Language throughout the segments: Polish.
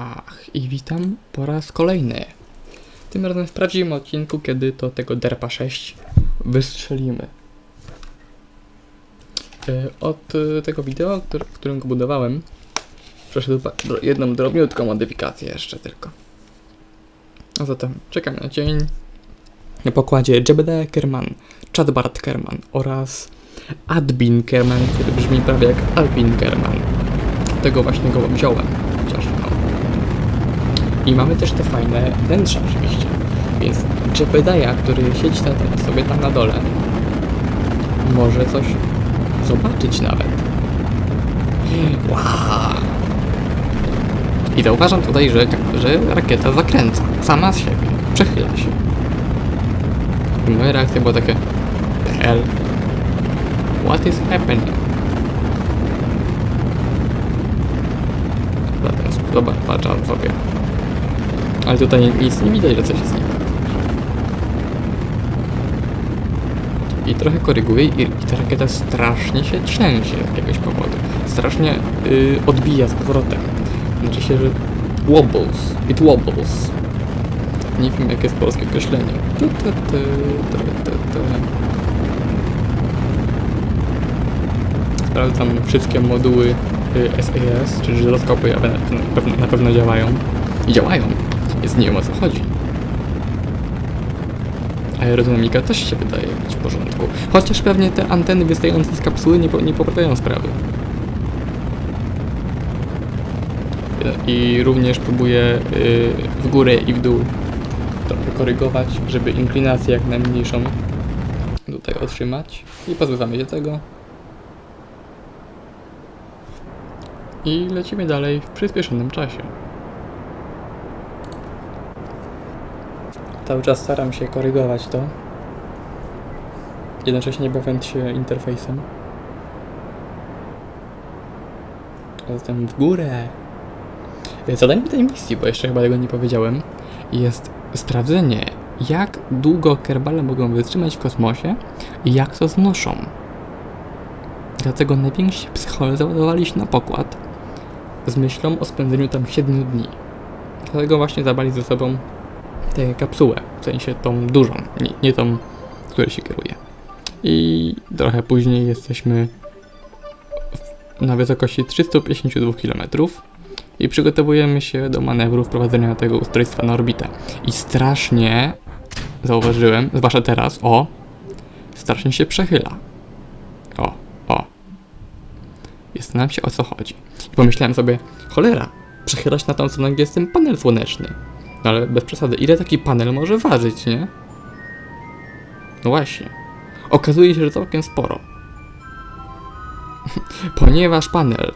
Ach, i witam po raz kolejny. Tym razem w prawdziwym odcinku, kiedy to tego Derpa 6 wystrzelimy. E, Od e, tego wideo, który, którym go budowałem, przeszedł jedną drobniutką modyfikację jeszcze tylko. A zatem czekam na dzień. Na pokładzie Jebediah Kerman, Chadbart Kerman oraz Adbin Kerman, który brzmi prawie jak Alpin Kerman. Tego właśnie go wziąłem, chociaż. I mamy też te fajne wnętrza oczywiście. Więc Jebediah, który siedzi na, sobie tam na dole, może coś zobaczyć nawet. Wow. I zauważam tutaj, że, że rakieta zakręca sama z siebie, przechyla się. I moja reakcja była takie "The hell? What is happening? Zatem zobacz, patrz sobie. Ale tutaj nic nie widać, że coś jest nie tak. I trochę koryguje i, i ta rakieta strasznie się trzęsie z jakiegoś powodu. Strasznie y, odbija z powrotem. Znaczy się, że wobbles. It wobbles. Nie wiem jakie jest polskie określenie. Tu, tu, tu, tu, tu, tu. Sprawdzam wszystkie moduły y, SAS, czy żyroskopy na pewno, na pewno działają. I działają, więc nie o co chodzi. Aerodynamika też się wydaje być w porządku. Chociaż pewnie te anteny wystające z kapsuły nie, nie poprawiają sprawy. I również próbuję y, w górę i w dół trochę korygować, żeby inklinację jak najmniejszą tutaj otrzymać. I pozbywamy się tego. I lecimy dalej w przyspieszonym czasie. Cały czas staram się korygować to. Jednocześnie bawiąc się interfejsem. Zatem w górę. E, Zadaniem tej misji, bo jeszcze chyba tego nie powiedziałem, jest sprawdzenie, jak długo kerbale mogą wytrzymać w kosmosie i jak to znoszą. Dlatego najwięksi psychole załadowali się na pokład z myślą o spędzeniu tam 7 dni. Dlatego właśnie zabrali ze sobą kapsułę, w sensie tą dużą, nie, nie tą, której się kieruje. I trochę później jesteśmy na wysokości 352 km i przygotowujemy się do manewru wprowadzenia tego ustrojstwa na orbitę. I strasznie zauważyłem, zwłaszcza teraz, o, strasznie się przechyla. O, o. Zastanawiam się o co chodzi. I pomyślałem sobie, cholera, przechylać na tą stronę, gdzie jest ten panel słoneczny. No ale bez przesady, ile taki panel może ważyć, nie? No właśnie. Okazuje się, że całkiem sporo. Ponieważ panel.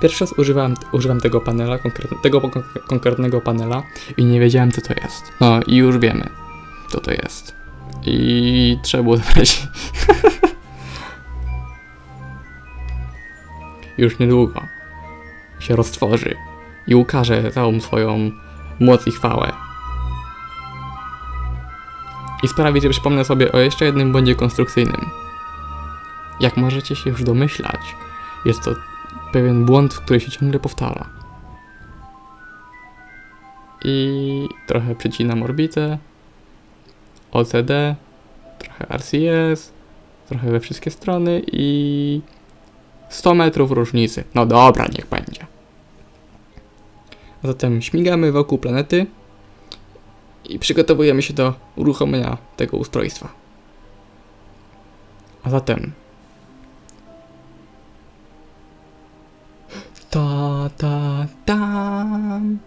Pierwszy raz używałem, używam tego panela, tego konk- konkretnego panela i nie wiedziałem co to jest. No i już wiemy, co to jest. I trzeba było zabrać. już niedługo się roztworzy i ukaże całą swoją moc i chwałę. I sprawi, że przypomnę sobie o jeszcze jednym błędzie konstrukcyjnym. Jak możecie się już domyślać, jest to pewien błąd, który się ciągle powtarza. I trochę przycinam orbitę, OCD, trochę RCS, trochę we wszystkie strony i 100 metrów różnicy. No dobra, niech będzie. Zatem śmigamy wokół planety i przygotowujemy się do uruchomienia tego ustrojstwa. A zatem. Ta, ta, tam.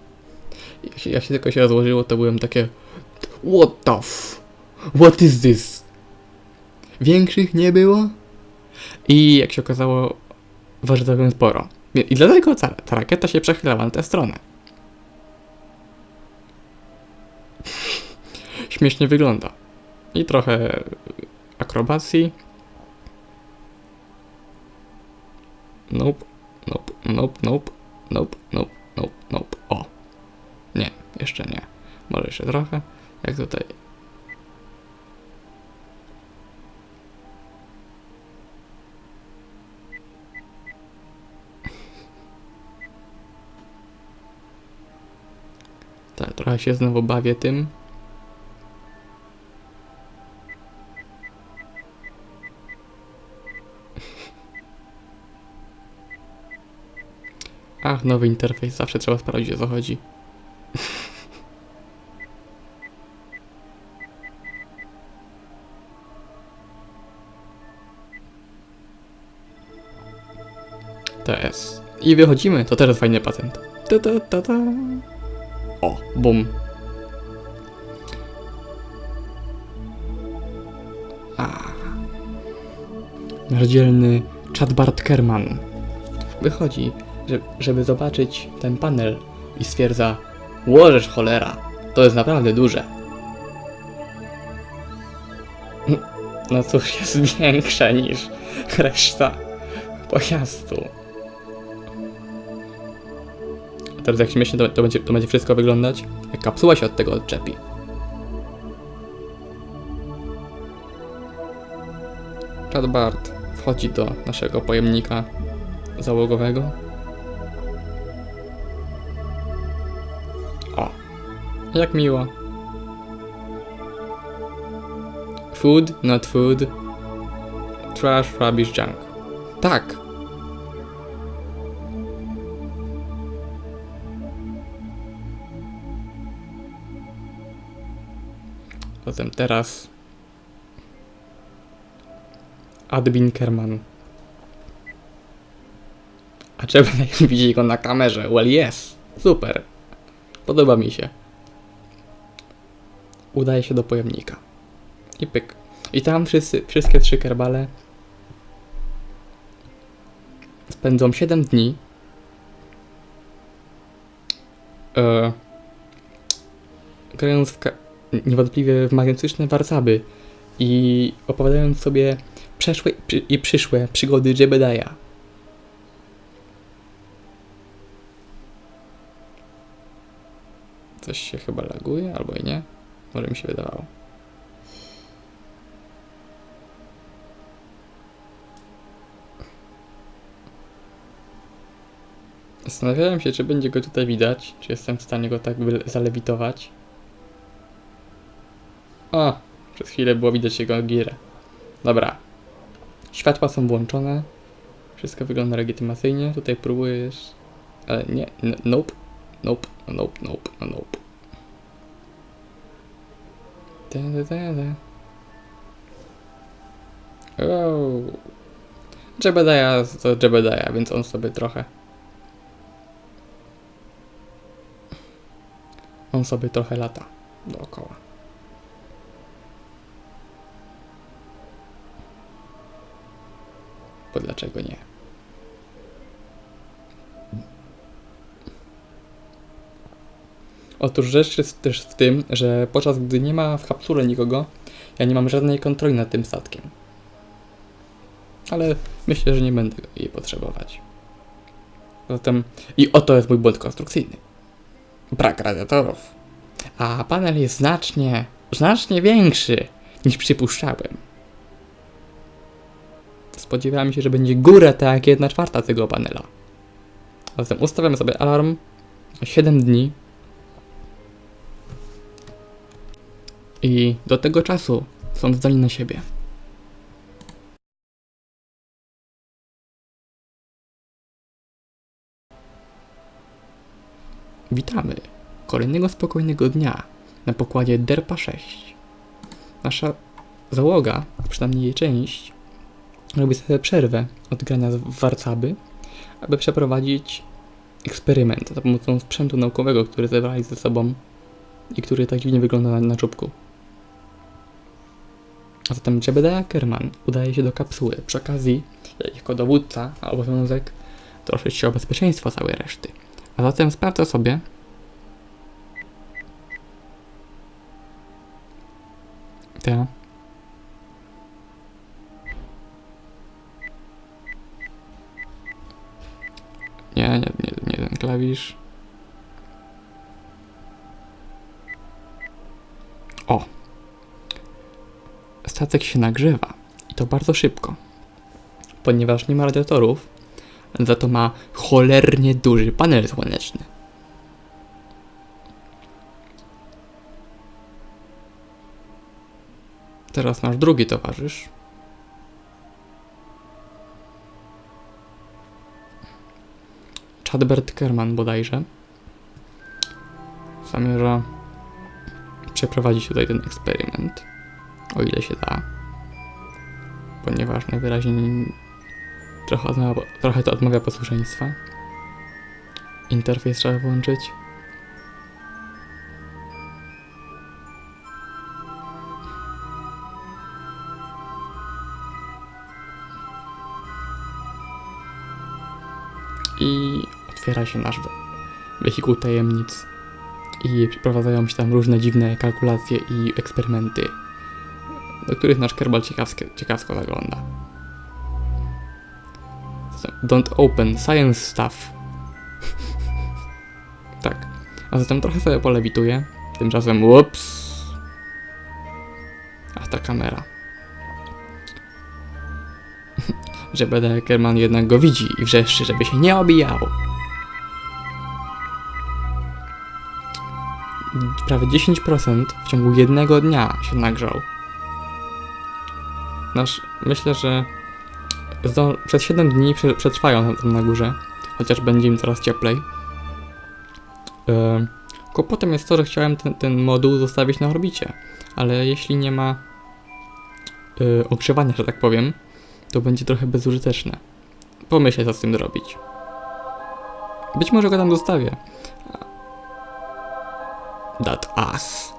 Jak się, jak się tylko się rozłożyło, to byłem takie. What the f. What is this? Większych nie było? I jak się okazało, waży całkiem sporo. I dlatego ta, ta rakieta się przechylała na tę stronę. Śmiesznie wygląda. I trochę akrobacji. Nope, nope, nope, nope, nope, nope, nope, nope. O! Nie, jeszcze nie. Może jeszcze trochę. Jak tutaj. trochę się znowu bawię tym. Ach, nowy interfejs, zawsze trzeba sprawdzić o co chodzi. TS. I wychodzimy, to też fajny patent. Ta, ta, ta, ta. O, bum. A. Nasz dzielny Chad Bart Kerman wychodzi, żeby zobaczyć ten panel i stwierdza Łożesz cholera, to jest naprawdę duże. No cóż, jest większe niż reszta pojazdu. A teraz jak śmiesznie to, to, będzie, to będzie wszystko wyglądać, jak kapsuła się od tego odczepi. Chad Bart wchodzi do naszego pojemnika załogowego. Jak miło. Food, not food. Trash, rubbish, junk. Tak. Zatem teraz Admin Kerman. A czemu nie widzi go na kamerze? Well yes. Super. Podoba mi się. Udaje się do pojemnika. I pyk. I tam wszyscy, wszystkie trzy kerbale spędzą 7 dni e, grając w niewątpliwie w magnetyczne warcaby i opowiadając sobie przeszłe i przyszłe przygody Jebediah. Coś się chyba laguje, albo i nie. Może mi się wydawało. Zastanawiałem się, czy będzie go tutaj widać, czy jestem w stanie go tak zalewitować. O, przez chwilę było widać jego girę. Dobra. Światła są włączone. Wszystko wygląda legitymacyjnie. Tutaj próbujesz... Ale nie, nope. Nope, nope, nope, nope. Da, da, da, da. Oh. Jebediah to Jebediah, więc on sobie trochę... On sobie trochę lata dookoła. Bo dlaczego nie? Otóż rzecz jest też w tym, że podczas gdy nie ma w kapsule nikogo, ja nie mam żadnej kontroli nad tym statkiem. Ale myślę, że nie będę jej potrzebować. Zatem i oto jest mój błąd konstrukcyjny. Brak radiatorów. A panel jest znacznie, znacznie większy niż przypuszczałem. Spodziewałem się, że będzie góra tak jak 1 czwarta tego panela. Zatem ustawiam sobie alarm na 7 dni. I do tego czasu są zdani na siebie. Witamy kolejnego spokojnego dnia na pokładzie Derpa 6. Nasza załoga, a przynajmniej jej część, robi sobie przerwę od grania w warcaby, aby przeprowadzić eksperyment za pomocą sprzętu naukowego, który zebrali ze sobą i który tak dziwnie wygląda na, na czubku. Zatem Jebediah Kerman udaje się do kapsuły. Przy okazji, jako dowódca ma obowiązek troszczyć się o bezpieczeństwo całej reszty. A zatem sprawdza sobie, te Nie, nie, nie, nie ten klawisz. statek się nagrzewa i to bardzo szybko. Ponieważ nie ma radiatorów, za to ma cholernie duży panel słoneczny. Teraz nasz drugi towarzysz. Chadbert Kerman bodajże zamierza przeprowadzić tutaj ten eksperyment. O ile się da. Ponieważ najwyraźniej trochę, odmawia, trochę to odmawia posłuszeństwa. Interfejs trzeba włączyć. I otwiera się nasz we- wehikuł tajemnic. I przeprowadzają się tam różne dziwne kalkulacje i eksperymenty, do których nasz Kerbal ciekawsko zagląda. Zatem Don't open science stuff. tak. A zatem trochę sobie polewituję. Tymczasem ups. A ta kamera. że BD Kerman jednak go widzi i wrzeszczy, żeby się nie obijał. Prawie 10% w ciągu jednego dnia się nagrzał. Nasz, myślę, że przez 7 dni prze- przetrwają tam na górze, chociaż będzie im coraz cieplej. Yy, kłopotem jest to, że chciałem ten, ten moduł zostawić na orbicie, ale jeśli nie ma yy, ogrzewania, że tak powiem, to będzie trochę bezużyteczne. Pomyślę, co z tym zrobić. Być może go tam zostawię. That ass.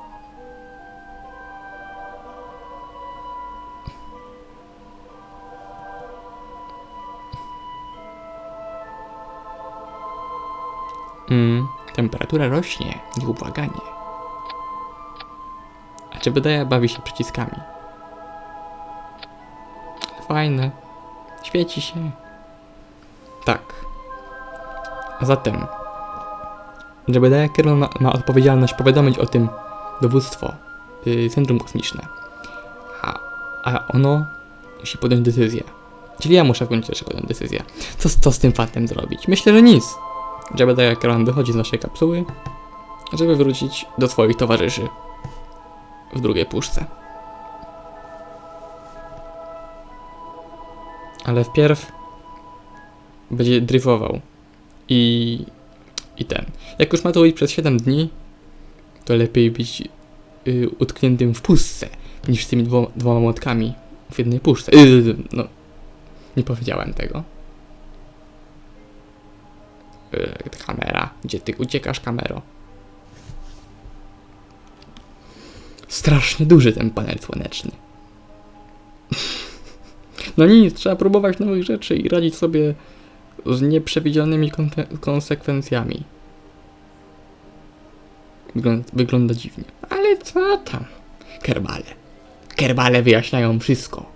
Mm, temperatura rośnie, nieubłaganie. A wydaje bawi się przyciskami? Fajne. Świeci się. Tak. A zatem, żeby Daja Kierman ma, ma odpowiedzialność powiadomić o tym dowództwo, yy, Centrum Kosmiczne. A, a ono musi podjąć decyzję. Czyli ja muszę w gruncie rzeczy podjąć decyzję. Co, co z tym fantem zrobić? Myślę, że nic. Jebediah Kierman wychodzi z naszej kapsuły, żeby wrócić do swoich towarzyszy w drugiej puszce. Ale wpierw będzie dryfował i, i ten. Jak już ma to być przez 7 dni, to lepiej być y, utkniętym w pustce niż z tymi dwo, dwoma młotkami w jednej puszce. Y, no, nie powiedziałem tego. Kamera, gdzie ty uciekasz, kamero? Strasznie duży ten panel słoneczny. No nic, trzeba próbować nowych rzeczy i radzić sobie z nieprzewidzianymi konsekwencjami. Wygląda, wygląda dziwnie. Ale co tam? Kerbale. Kerbale wyjaśniają wszystko.